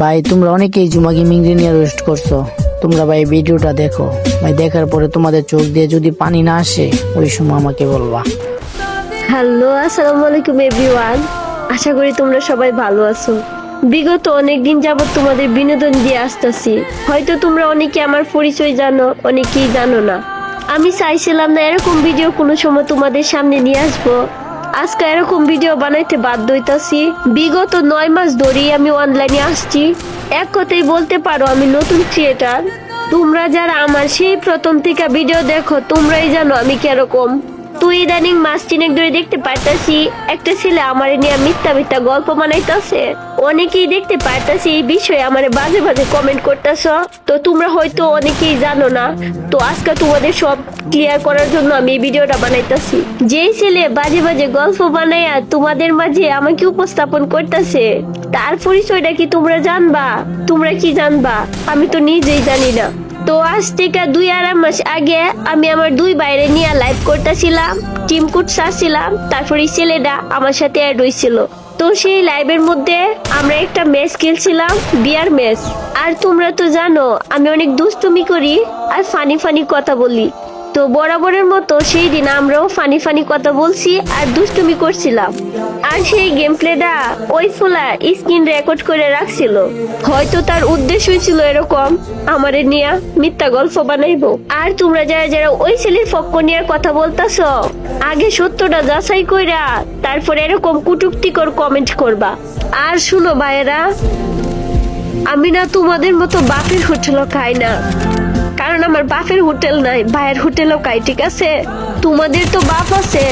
ভাই, তোমরা অনেকেই জুমা গেমিং নিয়ে রোস্ট করছ। তোমরা ভাই ভিডিওটা দেখো। ভাই, দেখার পরে তোমাদের চোখ দিয়ে যদি পানি না আসে, ওই সময় আমাকে বলবা। হ্যালো, আসসালামু আলাইকুম এভরিওয়ান আশা করি তোমরা সবাই ভালো আছো। বিগত অনেক দিন যাবত তোমাদের বিনোদন দিয়ে আসতেছি। হয়তো তোমরা অনেকে আমার পরিচয় জানো, অনেকেই জানো না। আমি চাইছিলাম না এরকম ভিডিও কোনো সময় তোমাদের সামনে নিয়ে আসব। আজকে এরকম ভিডিও বানাইতে বাধ্য হইতাছি। বিগত নয় মাস ধরেই আমি অনলাইনে আসছি। এক কথাই বলতে পারো, আমি নতুন ক্রিয়েটার তোমরা যারা আমার সেই প্রথম থেকে ভিডিও দেখো, তোমরাই জানো আমি কীরকম। তুই ইদানিং মাস তিনেক ধরে দেখতে পারতাছি, একটা ছেলে আমার নিয়ে মিথ্যা মিথ্যা গল্প বানাইতাছে। অনেকেই দেখতে পারতাছি এই বিষয়ে আমার বাজে বাজে কমেন্ট করতেছ। তো তোমরা হয়তো অনেকেই জানো না, তো আজকে তোমাদের সব ক্লিয়ার করার জন্য আমি এই ভিডিওটা বানাইতাছি। যেই ছেলে বাজে বাজে গল্প বানাইয়া তোমাদের মাঝে আমাকে উপস্থাপন করতেছে, তার পরিচয়টা কি তোমরা জানবা? তোমরা কি জানবা? আমি তো নিজেই জানি না। তো আজ থেকে দুই আড়াই মাস আগে আমি আমার দুই বাইরে নিয়ে লাইভ করতেছিলাম টিম কুট সারছিলাম তারপরে ছেলেটা আমার সাথে অ্যাড হয়েছিল। তো সেই লাইভের মধ্যে আমরা একটা ম্যাচ খেলছিলাম, বিয়ার ম্যাচ আর তোমরা তো জানো, আমি অনেক দুষ্টুমি করি আর ফানি ফানি কথা বলি। তো বরাবরের মতো সেই দিন আমরাও ফানি ফানি কথা বলছি আর দুষ্টুমি করছিলাম। আর সেই গেম প্লেটা ওই ফুলা স্ক্রিন রেকর্ড করে রাখছিল। হয়তো তার উদ্দেশ্যই ছিল এরকম, আমারে নিয়ে মিথ্যা গল্প বানাইবো। আর তোমরা যারা যারা ওই ছেলের পক্ষ নিয়ে কথা বলতাছ, আগে সত্যটা যাচাই কইরা তারপর এরকম কুটুক্তিকর কমেন্ট করবা। আর শুনো ভাইয়েরা, আমি না তোমাদের মতো বাপের হোটেলও খাই না। কারণ আমার বাপের হোটেল নাই, ভাইয়ের হোটেলও কাই, ঠিক আছে? তোমাদের তো বাপ আছে,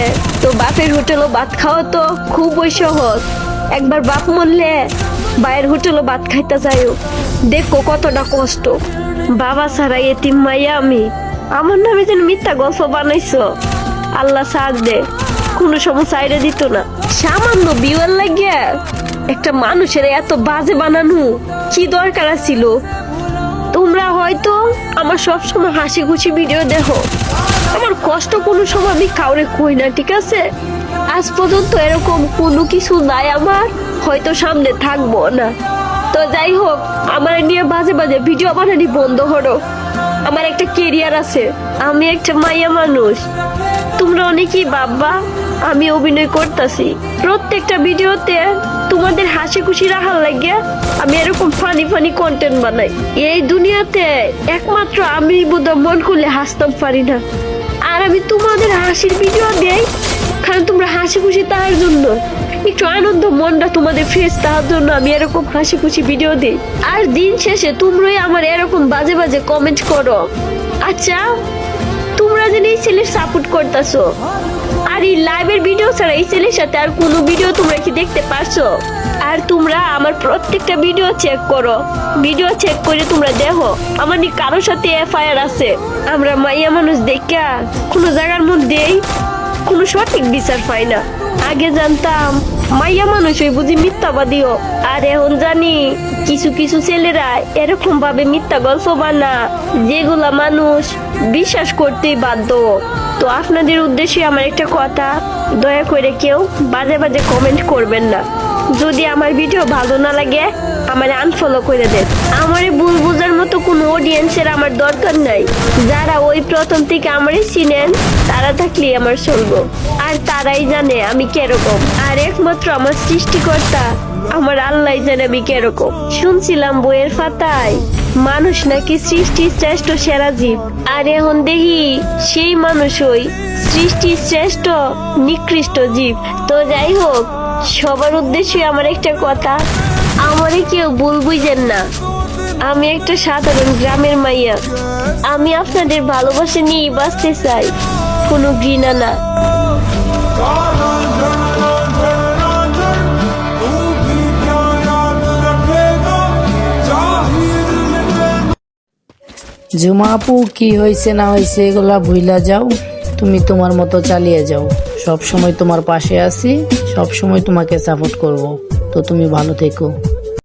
তো বাপের হোটেলও ভাত খাওয়া তো খুবই সহজ। একবার বাপ মরলে ভাইয়ের হোটেলও ভাত খাইতে যাইও। দেখো কতটা কষ্ট। বাবা ছাড়া এতিম মাইয়া আমি। আমার নামে যেন মিথ্যা গল্প বানাইছো। আল্লাহ সাথ দে, কোনো সময় সাইডে দিত না। সামান্য বিওয়ার লাগিয়া একটা মানুষের এত বাজে বানানো, কি দরকার ছিল তোমরা হয়তো আমার সব সময় হাসি খুশি ভিডিও দেখো। আমার কষ্ট কোনো সময় আমি কাউরে কই না, ঠিক আছে? আজ পর্যন্ত এরকম কোনো কিছু নাই আমার, হয়তো সামনে থাকব না। তো যাই হোক, আমার নিয়ে বাজে বাজে ভিডিও বানানি বন্ধ করো আমার একটা কেরিয়ার আছে, আমি একটা মাইয়া মানুষ। তোমরা অনেকেই ভাববা আমি অভিনয় করতেছি। প্রত্যেকটা ভিডিওতে তোমাদের হাসি খুশি রাখার লাগে আমি এরকম ফানি ফানি কন্টেন্ট বানাই। এই দুনিয়াতে একমাত্র আমি বোধহয় মন করলে হাসতাম পারি না। আর আমি তোমাদের হাসির ভিডিও দেই, কারণ তোমরা হাসি খুশি তার জন্য, একটু আনন্দ মনটা তোমাদের ফ্রেশ তার জন্য আমি এরকম হাসি খুশি ভিডিও দিই। আর দিন শেষে তোমরাই আমার এরকম বাজে বাজে কমেন্ট করো। আচ্ছা তোমরা যেন এই ছেলের সাপোর্ট করতেছো আর এই লাইভের ভিডিও ছাড়া এই ছেলের সাথে আর কোনো ভিডিও তোমরা কি দেখতে পারছ? আর তোমরা আমার প্রত্যেকটা ভিডিও চেক করো। ভিডিও চেক করে তোমরা দেখো, আমার নি কারোর সাথে এফআইআর আছে। আমরা মাইয়া মানুষ দেখা কোনো জায়গার মধ্যেই কোনো সঠিক বিচার পাই না। আগে জানতাম, মাইয়া মানুষ ওই বুঝি মিথ্যাবাদীও। আর এখন জানি, কিছু কিছু ছেলেরা এরকম ভাবে মিথ্যা গল্প বানা যেগুলা মানুষ বিশ্বাস করতেই বাধ্য। তো আপনাদের উদ্দেশ্যে আমার একটা কথা দয়া করে কেউ বাজে বাজে কমেন্ট করবেন না। যদি আমার ভিডিও ভালো না লাগে, আমার আনফলো করে দেন আমার ভুল বোঝার মতো কোনো অডিয়েন্সের আমার দরকার নাই। যারা ওই প্রথম থেকে আমারই চিনেন, তারা থাকলেই আমার চলবো। আর তারাই জানে আমি কীরকম। আর একমাত্র আমার সৃষ্টিকর্তা, আমার আল্লাহ জানে আমি কীরকম। শুনছিলাম বইয়ের ফাতায় মানুষ নাকি সৃষ্টি শ্রেষ্ঠ সেরা জীব। আর এখন দেখি, সেই মানুষই সৃষ্টি শ্রেষ্ঠ নিকৃষ্ট জীব। তো যাই হোক সবার উদ্দেশ্যে আমার একটা কথা। আমারে কেউ ভুল বুঝেন না। আমি একটা সাধারণ গ্রামের মাইয়া। আমি আপনাদের ভালোবাসা নিয়ে বাঁচতে চাই। কোনো ঘৃণা না। জুমা আপু কি হয়েছে না হয়েছে এগুলা ভুইলা যাও। তুমি তোমার মতো চালিয়ে যাও। সব সময় তোমার পাশে আছি সব সময় তোমাকে সাপোর্ট করব। তো তুমি ভালো থেকো।